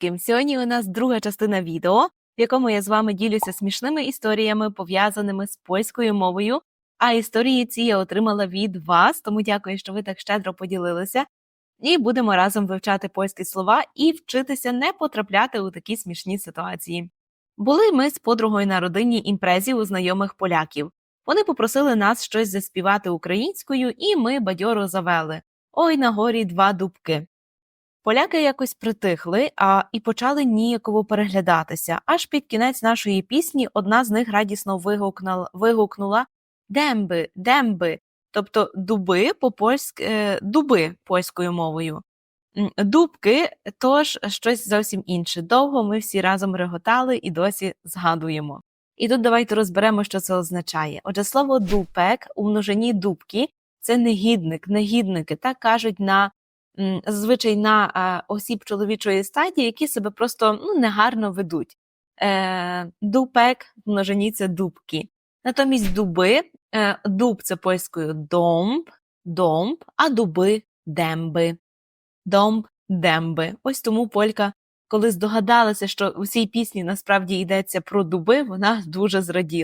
Ким сьогодні у нас друга частина відео, в якому я з вами ділюся смішними історіями, пов'язаними з польською мовою. А історії ці я отримала від вас, тому дякую, що ви так щедро поділилися. І будемо разом вивчати польські слова і вчитися не потрапляти у такі смішні ситуації. Були ми з подругою на родинній імпрезі у знайомих поляків. Вони попросили нас щось заспівати українською, і ми бадьоро завели Ой на горі два дубки. Поляки якось притихли а і почали ніяково переглядатися. Аж під кінець нашої пісні одна з них радісно вигукнула, вигукнула Демби, демби, тобто дуби по польськ, е, дуби польською мовою. Дубки тож щось зовсім інше. Довго ми всі разом реготали і досі згадуємо. І тут давайте розберемо, що це означає. Отже, слово дупек у множині дубки це негідник, негідники. Так кажуть на зазвичай на е, осіб чоловічої статі, які себе просто ну, негарно ведуть. Е, дупек це дубки. Натомість дуби, е, дуб це польською домб, домб, а дуби демби. Домб, демби. Ось тому полька, коли здогадалася, що у цій пісні насправді йдеться про дуби, вона дуже зраділа.